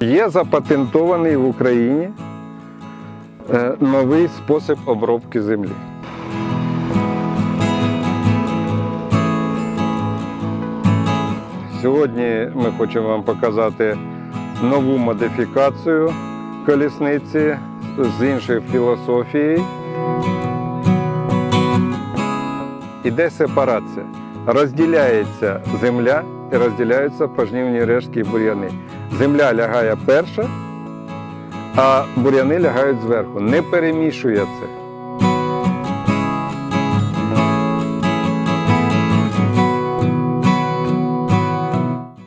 Є запатентований в Україні е, новий спосіб обробки землі. Сьогодні ми хочемо вам показати нову модифікацію колісниці з іншою філософією. Іде сепарація. Розділяється земля і розділяються пожнівні рештки і бур'яни. Земля лягає перша, а бур'яни лягають зверху. Не перемішує це.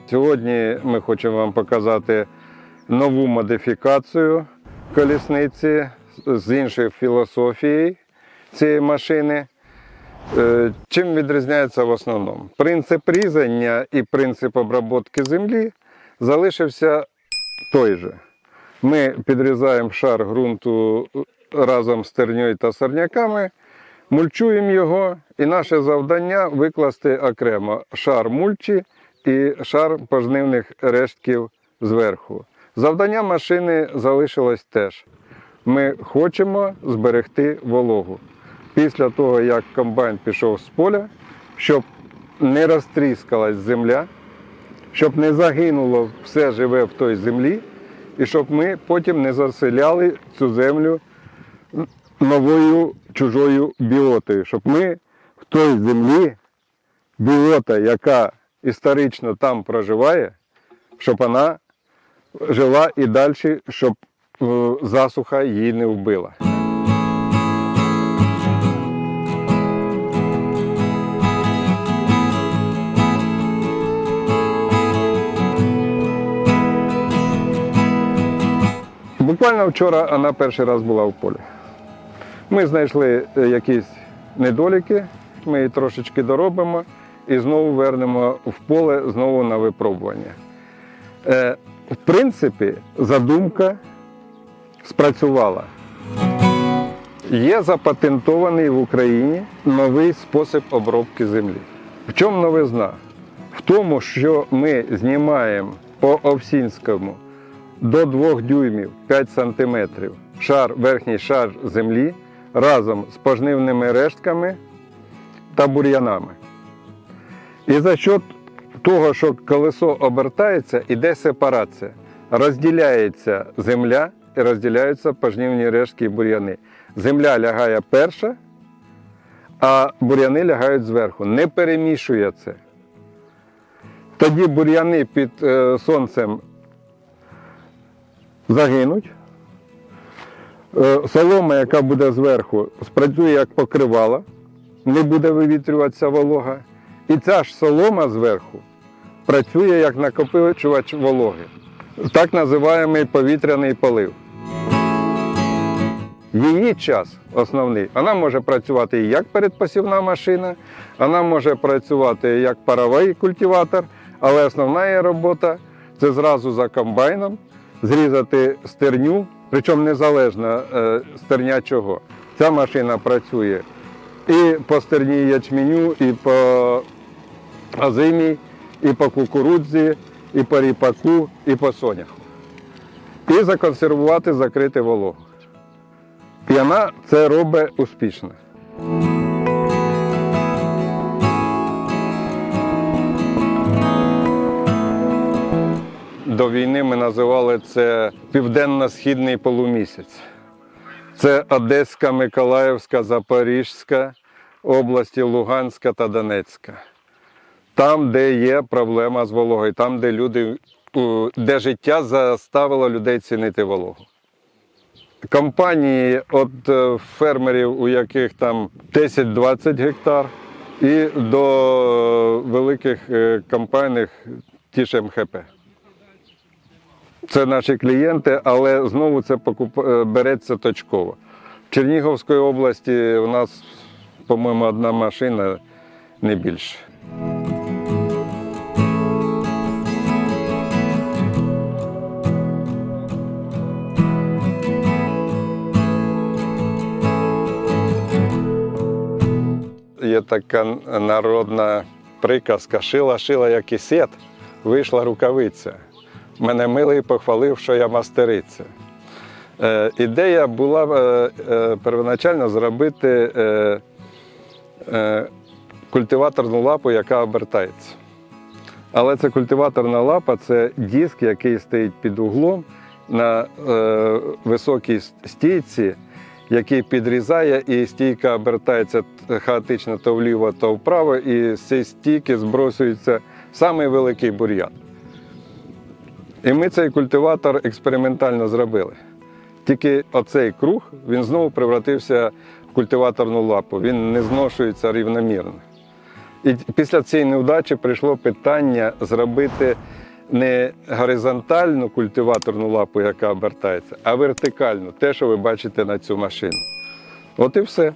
Сьогодні ми хочемо вам показати нову модифікацію колісниці з іншою філософією цієї машини. Е, Чим відрізняється в основному? Принцип різання і принцип обробки землі залишився той же. Ми підрізаємо шар ґрунту разом з терньою та сорняками, мульчуємо його, і наше завдання викласти окремо шар мульчі і шар пожнивних рештків зверху. Завдання машини залишилось теж. Ми хочемо зберегти вологу. Після того, як комбайн пішов з поля, щоб не розтріскалась земля, щоб не загинуло все живе в той землі, і щоб ми потім не заселяли цю землю новою чужою біотою, щоб ми в той землі біота, яка історично там проживає, щоб вона жила і далі, щоб е, засуха її не вбила. Буквально вчора вона перший раз була в полі. Ми знайшли е, якісь недоліки, ми її трошечки доробимо і знову вернемо в поле знову на випробування. Е, в принципі, задумка спрацювала. Є запатентований в Україні новий спосіб обробки землі. В чому новизна? В тому, що ми знімаємо по Овсінському до 2 дюймів 5 сантиметрів шар, верхній шар землі разом з пожнивними рештками та бур'янами. І за счет того, що колесо обертається, іде сепарація. Розділяється земля і розділяються пожнивні рештки і бур'яни. Земля лягає перша, а бур'яни лягають зверху. Не перемішує це. Тоді бур'яни під е, сонцем загинуть. Е, Солома, яка буде зверху, спрацює як покривало, не буде вивітрюватися волога. І ця ж солома зверху працює як накопичувач вологи. Так називаємо повітряний полив. Її час основний. Вона може працювати і як передпосівна машина, вона може працювати як паровий культиватор, але основна її робота це зразу за комбайном зрізати стерню, причому незалежно е, стерня чого. Ця машина працює і по стерні ячменю, і по озимій, і по кукурудзі, і по ріпаку, і по соняху. І законсервувати, закрити вологу. І вона це робить успішно. Називали це Південно-Східний полумісяць. Це Одеська, Миколаївська, Запорізька області, Луганська та Донецька. Там, де є проблема з вологою, там, де люди, де життя заставило людей цінити вологу. Компанії від е, фермерів, у яких там 10-20 гектар, і до великих е, компаній, ті ж МХП. Це наші клієнти, але знову це покуп... е, береться точково. В Чернігівській області у нас, по-моєму, одна машина не більше. є така народна приказка шила, шила, як і сет, вийшла рукавиця. Мене милий похвалив, що я мастериця. Е, ідея була е, е, первоначально зробити культиваторну лапу, яка обертається. Але це культиваторна лапа це диск, який стоїть під углом на високій стійці, який підрізає, і стійка обертається хаотично то вліво, то вправо, і з цієї стійки збросується самий великий бур'ян. І ми цей культиватор експериментально зробили. Тільки оцей круг він знову превратився в культиваторну лапу. Він не зношується рівномірно. І після цієї невдачі прийшло питання зробити не горизонтальну культиваторну лапу, яка обертається, а вертикальну, те, що ви бачите на цю машину. От і все.